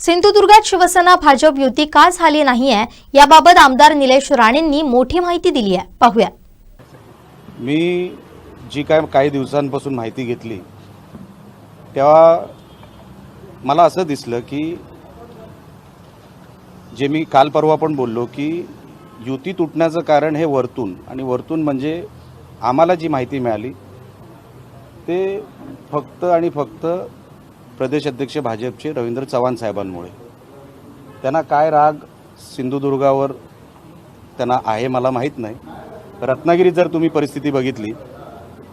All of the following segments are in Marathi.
सिंधुदुर्गात शिवसेना भाजप युती का झाली नाहीये? याबाबत आमदार निलेश राणेंनी मोठी माहिती दिली आहे. पाहूया. मी जी काय काही दिवसांपासून माहिती घेतली तेव्हा मला असं दिसलं की जे मी काल परवा पण बोललो की युती तुटण्याचं कारण हे वरतून आणि वरतून म्हणजे आम्हाला जी माहिती मिळाली ते फक्त आणि फक्त प्रदेश अध्यक्ष भाजपचे रवींद्र चव्हाण साहेबांमुळे. त्यांना काय राग सिंधुदुर्गावर त्यांना आहे मला माहीत नाही. रत्नागिरीत जर तुम्ही परिस्थिती बघितली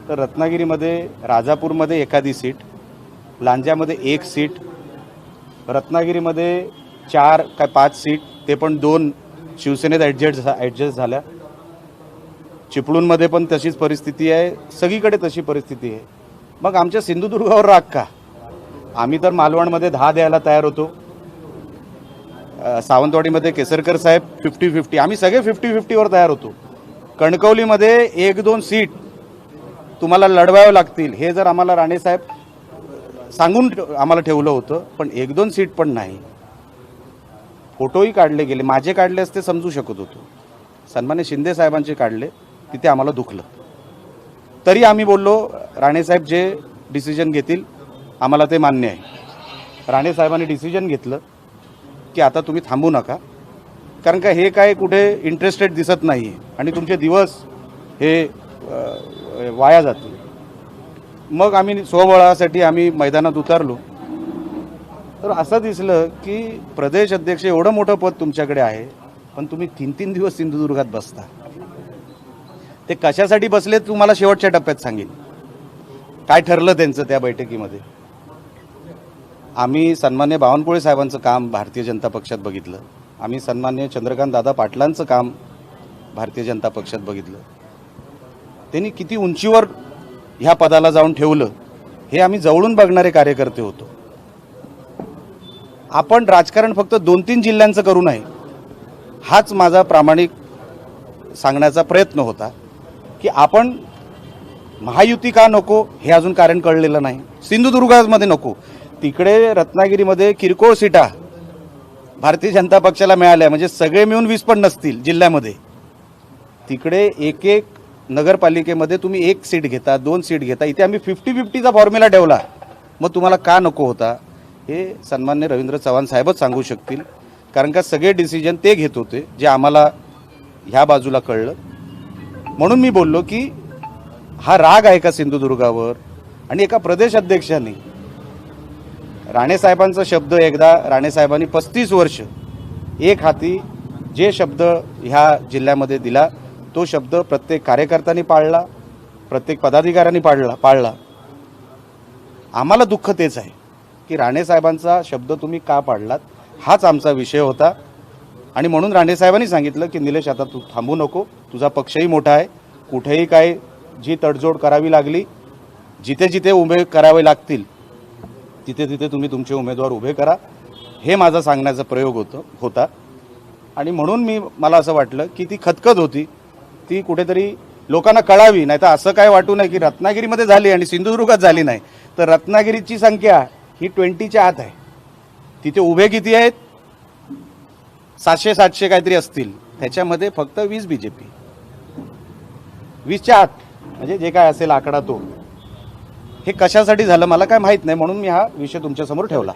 तर रत्नागिरीमध्ये राजापूरमध्ये एखादी सीट लांज्यामध्ये एक सीट रत्नागिरीमध्ये चार काय पाच सीट ते पण दोन शिवसेनेत ॲडजस्ट ॲडजस्ट झाल्या. चिपळूणमध्ये पण तशीच परिस्थिती आहे सगळीकडे तशी परिस्थिती आहे. मग आमच्या सिंधुदुर्गावर राग का? आम्ही तर मालवणमध्ये दहा द्यायला तयार होतो. सावंतवाडीमध्ये केसरकर साहेब फिफ्टी फिफ्टी आम्ही सगळे फिफ्टी फिफ्टीवर तयार होतो. कणकवलीमध्ये एक दोन सीट तुम्हाला लढवावं लागतील. हे जर आम्हाला राणेसाहेब सांगून ठेव- आम्हाला ठेवलं होतं पण एक दोन सीट पण नाही. फोटोही काढले गेले. माझे काढले असते समजू शकत होतो. सन्मान्य शिंदे साहेबांचे काढले तिथे आम्हाला दुखलं. तरी आम्ही बोललो राणेसाहेब जे डिसिजन घेतील आम्हाला ते मान्य आहे. राणेसाहेबांनी डिसिजन घेतलं की आता तुम्ही थांबू नका. कारण का हे काय कुठे इंटरेस्टेड दिसत नाही आणि तुमचे दिवस हे वाया जातील. मग आम्ही स्वबळासाठी आम्ही मैदानात उतरलो. तर असं दिसलं की प्रदेश अध्यक्ष एवढं मोठं पद तुमच्याकडे आहे पण तुम्ही तीन तीन दिवस सिंधुदुर्गात बसता. ते कशासाठी बसले तुम्हाला शेवटच्या टप्प्यात सांगेन. काय ठरलं त्यांचं त्या बैठकीमध्ये? आम्ही सन्मान्य बावनकुळे साहेबांचं काम भारतीय जनता पक्षात बघितलं. आम्ही सन्मान्य चंद्रकांत दादा पाटलांचं काम भारतीय जनता पक्षात बघितलं. त्यांनी किती उंचीवर ह्या पदाला जाऊन ठेवलं हे आम्ही जवळून बघणारे कार्यकर्ते होतो. आपण राजकारण फक्त दोन तीन जिल्ह्यांचं करू नये हाच माझा प्रामाणिक सांगण्याचा प्रयत्न होता की आपण महायुती का नको हे अजून कारण कळलेलं नाही. सिंधुदुर्गामध्ये नको तिकडे रत्नागिरीमध्ये किरकोळ सीटा भारतीय जनता पक्षाला मिळाल्या. म्हणजे सगळे मिळून वीस पण नसतील जिल्ह्यामध्ये. तिकडे एक एक नगरपालिकेमध्ये तुम्ही एक सीट घेता दोन सीट घेता. इथे आम्ही फिफ्टी फिफ्टीचा फॉर्म्युला ठेवला. मग तुम्हाला का नको होता? हे सन्मान्य रवींद्र चव्हाण साहेबच सांगू शकतील. कारण का सगळे डिसिजन ते घेत होते जे आम्हाला ह्या बाजूला कळलं. म्हणून मी बोललो की हा राग आहे का सिंधुदुर्गावर? आणि एका प्रदेश अध्यक्षाने राणेसाहेबांचा शब्द एकदा राणेसाहेबांनी पस्तीस वर्ष एक हाती जे शब्द ह्या जिल्ह्यामध्ये दिला तो शब्द प्रत्येक कार्यकर्त्यांनी पाळला प्रत्येक पदाधिकाऱ्यांनी पाळला पाळला. आम्हाला दुःख तेच आहे की राणेसाहेबांचा शब्द तुम्ही का पाडलात हाच आमचा विषय होता. आणि म्हणून राणेसाहेबांनी सांगितलं की निलेश आता तू थांबू नको. तुझा पक्षही मोठा आहे. कुठेही काय जी तडजोड करावी लागली जिथे जिथे उभे करावे लागतील तिथे तिथे तुम्ही तुमचे उमेदवार उभे करा. हे माझा सांगण्याचा प्रयोग होतो होता. आणि म्हणून मी मला असं वाटलं की ती खतखत होती. ती कुठेतरी लोकांना कळावी नाही तर असं काय वाटू नये की रत्नागिरीमध्ये झाली आणि सिंधुदुर्गात झाली नाही. तर रत्नागिरीची संख्या ही ट्वेंटीच्या आत आहे. तिथे उभे किती आहेत? सातशे सातशे काहीतरी असतील. त्याच्यामध्ये फक्त वीस बी जे पी. वीसच्या आत म्हणजे जे काय असेल आकडा तो. हे कशासाठी झालं मला काय माहीत नाही म्हणून मी हा विषय तुमच्यासमोर ठेवला.